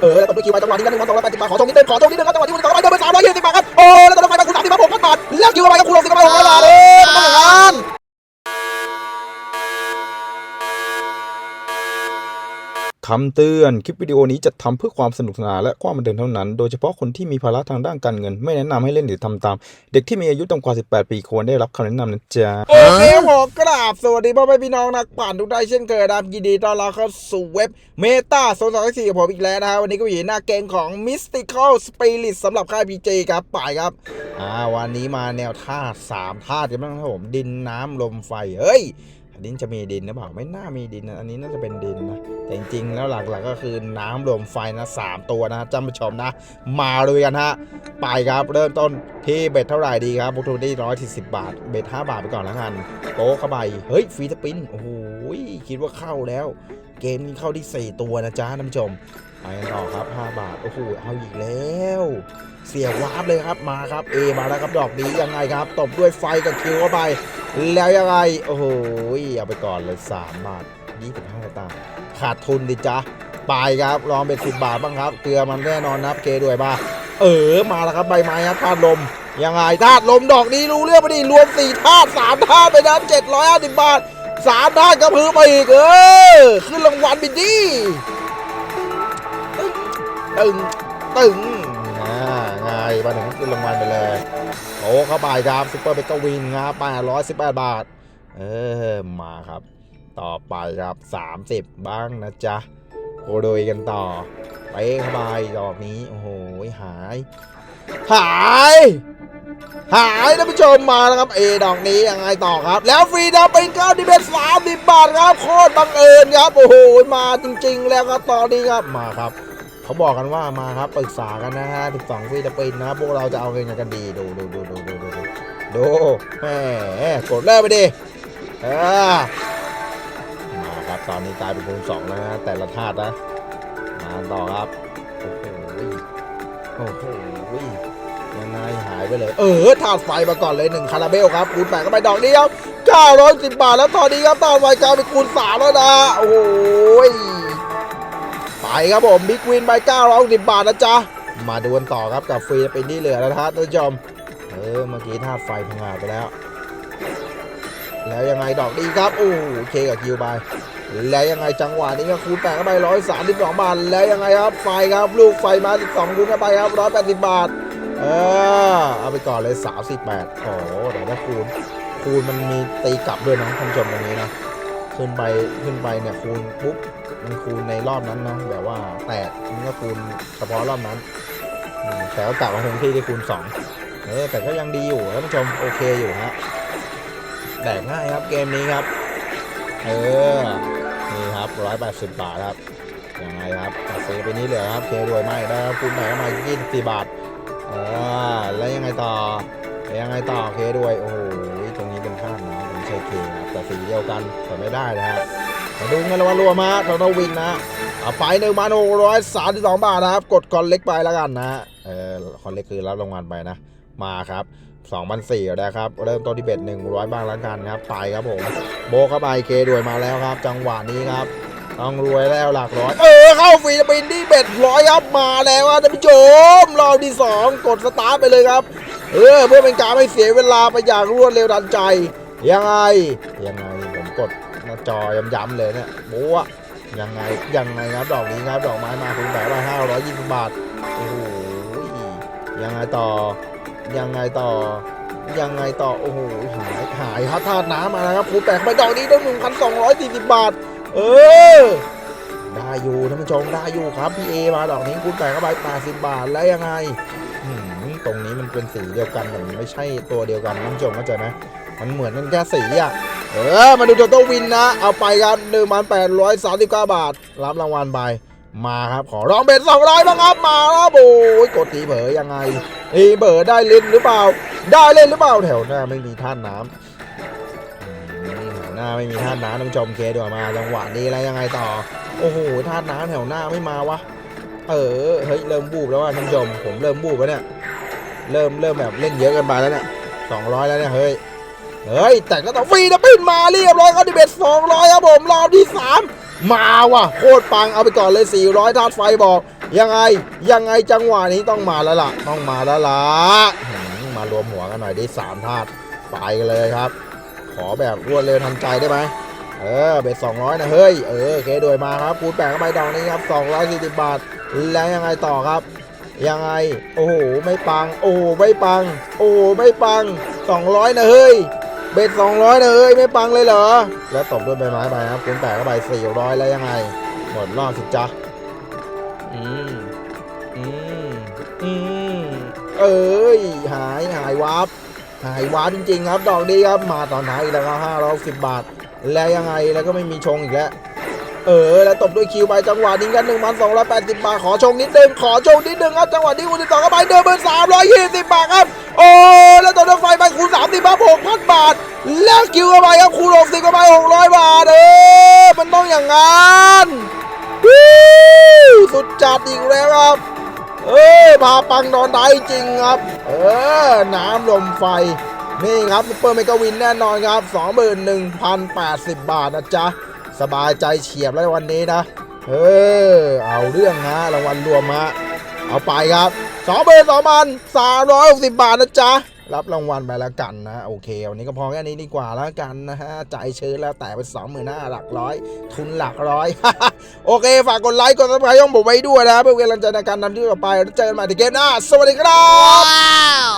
เออแล้วตบด้วยคิวไปจังหวะนี้กันหนึ่งพันสองร้อยแปดสิบบาทขอตรงนี้เต็มขอตรงนี้หนึ่งครับจังหวะนี้คุณสองร้อยเดินไปสามร้อยยี่สิบบาทครับโอ้แล้วตบรถไฟมาคุณสามสิบมาหกพันบาทแล้วคิวไปครับคุณหกสิบมาหกพันบาทเออมันต้องอย่างนั้น คำเตือน คลิปวิดีโอนี้จะทำเพื่อความสนุกสนานและความบันเทิงเท่านั้น โดยเฉพาะคนที่มีภาระทางด้านการเงิน ไม่แนะนำให้เล่นหรือทำตาม เด็กที่มีอายุต่ำกว่า 18 ปีควรได้รับคำแนะนำนะจ๊ะ โอเคผมกราบ สวัสดีพ่อแม่พี่น้องนักปั่นทุกท่านเช่นเคยนะครับยินดีต้อนรับเข้าสู่เว็บเมตาโซนสองสี่กับผมอีกแล้วนะครับวันนี้ก็อยู่หน้าเกมของ Mystical Spirit สำหรับค่าย PJ ครับป่ายครับ อ่าวันนี้มาแนวธาตุสามธาตุกันบ้างครับผมดินน้ำลมไฟเฮ้ย อันนี้จะมีดินหรือเปล่าไม่น่ามีดินนะอันนี้น่าจะเป็นดินนะแต่จริงๆแล้วหลักๆก็คือน้ำลมไฟนะสามตัวนะท่านผู้ชมนะ มาเลยกันฮะไปครับเริ่มต้นที่เบ็ดเท่าไหร่ดีครับบุทุนได้ร้อยสี่สิบบาท เบ็ดห้าบาทไปก่อนแล้วกันโต๊ะเข้าไปเฮ้ยฟรีสปินโอ้โหคิดว่าเข้าแล้ว เกมนี้เข้าที่สี่ตัวนะจ๊ะท่านผู้ชม ไปกันต่อครับห้าบาท โอ้โห เอาอีกแล้ว เสียวาร์ปเลยครับ มาครับ เอ มาแล้วครับ ดอกนี้ยังไงครับ ตบด้วยไฟกับคิวเข้าไป แล้วยังไง โอ้โห เอาไปก่อนเลย 3 บาท 25สตางค์ ขาดทุนดิจ๊ะไปครับ ลองเป็น10บาทบ้างครับ เกลือมันแน่นอนนะเคด้วยป่ะเออ มาแล้วครับใบไม้ครับธาตุลม ยังไงธาตุลมดอกนี้รู้เรื่องไปดิรวม4ธาตุ3ธาตุไปนั้น750บาท3ธาตุกระพือไปอีกเออ ขึ้นรางวัลไปดิ ตึง ตึงอ่าไงมาถึงขึ้นรางวัลไปเลยโอ้เข้าไปครับซุปเปอร์เบเกอร์วินครับแปดร้อยสิบแปดบาท เออ มาครับ ต่อไปครับสามสิบบ้างนะจ๊ะโคโดยกันต่อไปเข้าไปดอกนี้ โอ้โห หาย หายหายท่านผู้ชมมาแล้วครับเอดอกนี้ยังไงต่อครับ แล้วฟรีดาวเป็นเก้าดิเบตสามสิบบาทครับโคตรบังเอิญครับ โอ้โห มาจริง ๆ แล้วครับตอนนี้ครับมาครับ เขาบอกกันว่ามาครับปรึกษากันนะฮะ12ฟิลิปปินส์นะพวกเราจะเอาเงินกันดีดูดูดูดูดูดูดูดูแหมกดเลิกไปดิเออมาครับตอนนี้กลายเป็นคูณสองแล้วนะแต่ละธาตุนะมาต่อครับโอ้โหโอ้โหยังไงหายไปเลย เออธาตุไฟมาก่อนเลยหนึ่งคาราเบลครับคูณแปดก็ไปดอกนี้ครับ910บาทแล้วตอนนี้ครับตอนไวกลายเป็นคูณสามแล้วนะโอ้ย ครับผมบิ๊กวินไป910บาทนะจ๊ะ มาดูกันต่อครับกับฟรีเป็นที่เหลือแล้วนะครับท่านผู้ชม เออเมื่อกี้ธาตุไฟพังงาไปแล้ว แล้วยังไงดอกดีครับโอ้โอเคกับคิวไปแล้วยังไงจังหวะนี้ก็คูณแปดเข้าไปร้อยสามสิบสองบาท แล้วยังไงครับไฟครับลูกไฟมาสิบสองคูณเข้าไปครับร้อยแปดสิบบาท เออเอาไปก่อนเลยสามสิบแปดโอ้โหแต่ถ้าคูณคูณมันมีตีกลับด้วยนะท่านผู้ชมตรงนี้นะ ขึ้นไปขึ้นไปเนี่ยคูณปุ๊บมันคูณในรอบนั้นนะแบบว่าแตกมันก็คูณเฉพาะรอบนั้นแต่ก็กลับมาคงที่ที่คูณ2เออแต่ก็ยังดีอยู่ท่านผู้ชมโอเคอยู่ฮะแดกง่ายครับเกมนี้ครับ เออ นี่ครับ180บาทครับยังไงครับตัดซื้อไปนี้เหลือครับเครวยไหมได้ครับคูณไหนมา24บาทเออแล้วยังไงต่อแล้วยังไงต่อเคด้วยโอ้โห เคครับแต่สีเดียวกันแต่ไม่ได้นะฮะมาดูเงินรางวัลรวมมาเราต้องวิ่งนะเอาไปหนึ่งพันหกร้อยสามสิบสองบาทนะครับ กดคอนเล็กไปแล้วกันนะเออคอนเล็กคือรับรางวัลไปนะ มาครับสองพันสี่นะครับ เริ่มต้นที่เบ็ดหนึ่งร้อยบ้าทแล้วกันครับ ไปครับผม โบกเข้าไปเคด้วยมาแล้วครับ จังหวะนี้ครับต้องรวยแล้วหลักร้อย เออ เข้าฟิลิปปินส์ที่เบ็ดร้อยครับมาแล้วครับท่านผู้ชมรอบที่สองกดสตาร์ทไปเลยครับ เออ เพื่อเป็นการไม่เสียเวลาไปอย่างรวดเร็วทันใจ ยังไง ยังไงผมกดหน้าจอย้ำๆเลยเนี่ยโบ้อะยังไง ยังไงครับดอกนี้ครับดอกไม้มาคุณแบบว่าห้าร้อยยี่สิบบาท โอ้โห ยังไงต่อ ยังไงต่อ ยังไงต่อ โอ้โห หาย หายครับธาตุน้ำมาแล้วครับคูณแปดไปดอกนี้ต้หนึ่งพันสองร้อยสี่สิบบาท เออ ได้อยู่ท่านผู้ชมได้อยู่ครับพี่เอมาดอกนี้คูณแปดเข้าไปแปดสิบบาทแล้วยังไง เป็นสีเดียวกันแต่มันไม่ใช่ตัวเดียวกันท่านผู้ชมเข้าใจไหมมันเหมือนกันแค่สีอะเออมาดูโตโต้วินนะ เอาไปครับหนึ่งพันแปดร้อยสามสิบเก้าบาท รับรางวัลไปมาครับ ขอร้องเบ็ดสองร้อยบ้างครับมาแล้วโอ้ยกดทีเผลอยังไงทีเผลอได้เล่นหรือเปล่า ได้เล่นหรือเปล่าแถวหน้าไม่มีท่านน้ำอืมแถวหน้าไม่มีท่านน้ำน้ำชมเคด้วยมาจังหวะนี้แล้วยังไงต่อ โอ้โหท่านน้ำแถวหน้าไม่มาวะเออเฮ้ยเริ่มบูบแล้วว่ะท่านผู้ชมผมเริ่มบูบแล้วเนี่ย เริ่มเริ่มแบบเล่นเยอะกันไปแล้วเนี่ยสองร้อยแล้วเนี่ยเฮ้ยเฮ้ยแต่ก็ต้องฟีนะปินมาเรียบร้อยเขาดิเบตสองร้อยครับผมรอบที่สามมาว่ะโคตรปังเอาไปก่อนเลย 400ธาตุไฟบอก ยังไงยังไงจังหวะนี้ต้องมาแล้วล่ะ ต้องมาแล้วล่ะมารวมหัวกันหน่อยดิสามธาตุไปกันเลยครับ ขอแบบรวดเร็วทันใจได้ไหมเออเบ็ดสองร้อยนะเฮ้ยเออเคโดยมาครับคูณแปดเข้าไปดอกนี้ครับสองร้อยสี่สิบบาท แล้วยังไงต่อครับ ยังไง โอ้โห ไม่ปัง โอ้โหไม่ปัง โอ้โหไม่ปัง 200 นะเฮ้ย เบ็ด 200 นะเฮ้ย ไม่ปังเลยเหรอ แล้วตบด้วยใบไม้ไปครับคุณแปะเข้าไป400 แล้วยังไง หมดรอบสิจ๊ะ อืม อืม อืม เอ้ย หายหายวับ หายวาบจริง ๆ ครับ ดอกดีครับ มาตอนท้ายอีกแล้วครับ510 บาท แล้วยังไง แล้วก็ไม่มีชงอีกแล้ว เออ แล้วตบด้วยคิวไปจังหวะนี้กัน1,280บบาท ขอชงนิดนึง ขอชงนิดนึงครับจังหวะนี้คูณ12เข้าไปเดินเบอร์320บบาทครับ โอ้ แล้วตบด้วยไฟไปคูณ30บาท6,000บาท แล้วคิวเข้าไปครับคูณ60เข้าไป600บาท เออ มันต้องอย่างงั้นสุดจัดอีกแล้วครับ เอ้ยพาปังนอนได้จริงครับ เออ น้ำลมไฟนี่ครับซุปเปอร์เมกาวินแน่นอนครับ 21,080 บาทนะจ๊ะ สบายใจเฉียบแล้ววันนี้นะ เออ เอาเรื่องฮะรางวัลรวมฮะเอาไปครับสองเบอร์สองพันสามร้อยหกสิบบาทนะจ๊ะ รับรางวัลไปแล้วกันนะ โอเค วันนี้ก็พอแค่นี้ดีกว่าแล้วกันนะฮะใจชื้นแล้วแต่ไปสองหมื่นห้าหลักร้อย ทุนหลักร้อย โอเค ฝากกดไลค์กดซับสไครต์ช่องผมไว้ด้วยนะ เพื่อเป็นกำลังใจในการนำที่ต่อไปแล้วเจอกันใหม่ในเกมหน้า สวัสดีครับ